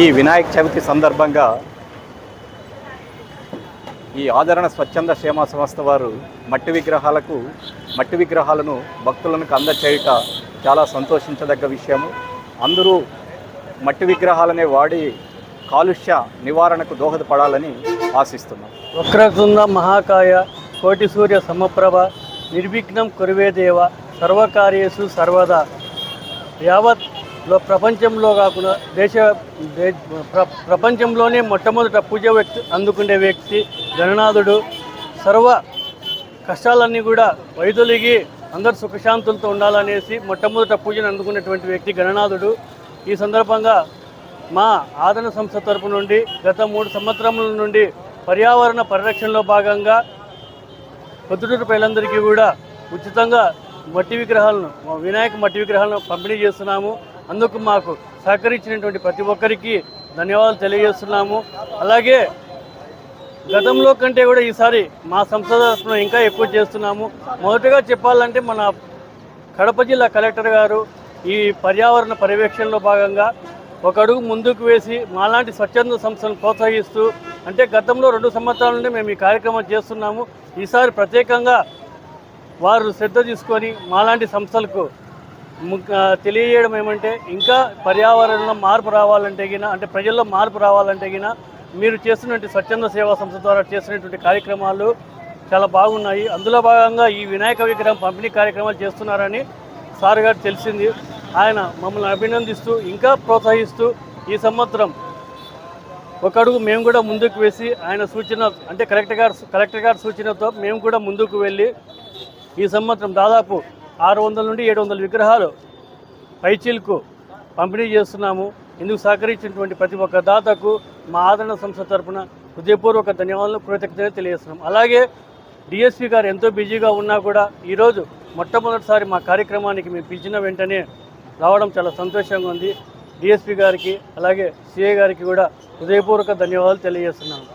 ఈ వినాయక చవితి సందర్భంగా ఈ ఆదరణ స్వచ్ఛంద క్షేమ సంస్థ వారు మట్టి విగ్రహాలకు మట్టి విగ్రహాలను భక్తులకు అందచేయుట చాలా సంతోషించదగ్గ విషయము. అందరూ మట్టి విగ్రహాలనే వాడి కాలుష్య నివారణకు దోహదపడాలని ఆశిస్తున్నాం. వక్రతుంద మహాకాయ కోటి సూర్య సమప్రభ నిర్విఘ్నం కురువేదేవ సర్వకార్యేషు సర్వదా. యావత్ లో ప్రపంచంలో కాకుండా దేశ ప్ర- ప్రపంచంలోనే మొట్టమొదట పూజ వ్యక్తి అందుకునే వ్యక్తి గణనాథుడు. సర్వ కష్టాలన్నీ కూడా వైదొలిగి అందరు సుఖశాంతులతో ఉండాలనేసి మొట్టమొదట పూజను అందుకున్నటువంటి వ్యక్తి గణనాథుడు. ఈ సందర్భంగా మా ఆదరణ సంస్థ తరపు నుండి గత మూడు సంవత్సరముల నుండి పర్యావరణ పరిరక్షణలో భాగంగా పొద్దుటూరు ప్రజలందరికీ కూడా ఉచితంగా మట్టి విగ్రహాలను వినాయక మట్టి విగ్రహాలను పంపిణీ చేస్తున్నాము. అందుకు మాకు సహకరించినటువంటి ప్రతి ఒక్కరికి ధన్యవాదాలు తెలియజేస్తున్నాము. అలాగే గతంలో కంటే కూడా ఈసారి మా సంస్థ ఇంకా ఎక్కువ చేస్తున్నాము. మొదటగా చెప్పాలంటే మన కడప జిల్లా కలెక్టర్ గారు ఈ పర్యావరణ పర్యవేక్షణలో భాగంగా ఒక అడుగు ముందుకు వేసి మాలాంటి స్వచ్ఛంద సంస్థలను ప్రోత్సహిస్తూ అంటే గతంలో రెండు సంవత్సరాల నుండి మేము ఈ కార్యక్రమం చేస్తున్నాము. ఈసారి ప్రత్యేకంగా వారు శ్రద్ధ తీసుకొని మాలాంటి సంస్థలకు తెలియజేయడం ఏమంటే ఇంకా పర్యావరణంలో మార్పు రావాలంటే గిన అంటే ప్రజల్లో మార్పు రావాలంటే గిన మీరు చేస్తున్నటువంటి స్వచ్ఛంద సేవా సంస్థ ద్వారా చేస్తున్నటువంటి కార్యక్రమాలు చాలా బాగున్నాయి. అందులో భాగంగా ఈ వినాయక విగ్రహం పంపిణీ కార్యక్రమాలు చేస్తున్నారని సార్ గారు తెలిసింది. ఆయన మమ్మల్ని అభినందిస్తూ ఇంకా ప్రోత్సహిస్తూ ఈ సంవత్సరం ఒకడుగు మేము కూడా ముందుకు వేసి ఆయన సూచన అంటే కలెక్టర్ గారు కలెక్టర్ గారి సూచనతో మేము కూడా ముందుకు వెళ్ళి ఈ సంవత్సరం దాదాపు ఆరు వందల నుండి ఏడు వందల విగ్రహాలు పైచీలకు పంపిణీ చేస్తున్నాము. ఇందుకు సహకరించినటువంటి ప్రతి ఒక్క దాతకు మా ఆదరణ సంస్థ తరపున హృదయపూర్వక ధన్యవాదాలు కృతజ్ఞతలు తెలియజేస్తున్నాం. అలాగే డిఎస్పీ గారు ఎంతో బిజీగా ఉన్నా కూడా ఈరోజు మొట్టమొదటిసారి మా కార్యక్రమానికి మేము పిలిచిన వెంటనే రావడం చాలా సంతోషంగా ఉంది. డిఎస్పీ గారికి అలాగే సిఐ గారికి కూడా హృదయపూర్వక ధన్యవాదాలు తెలియజేస్తున్నాను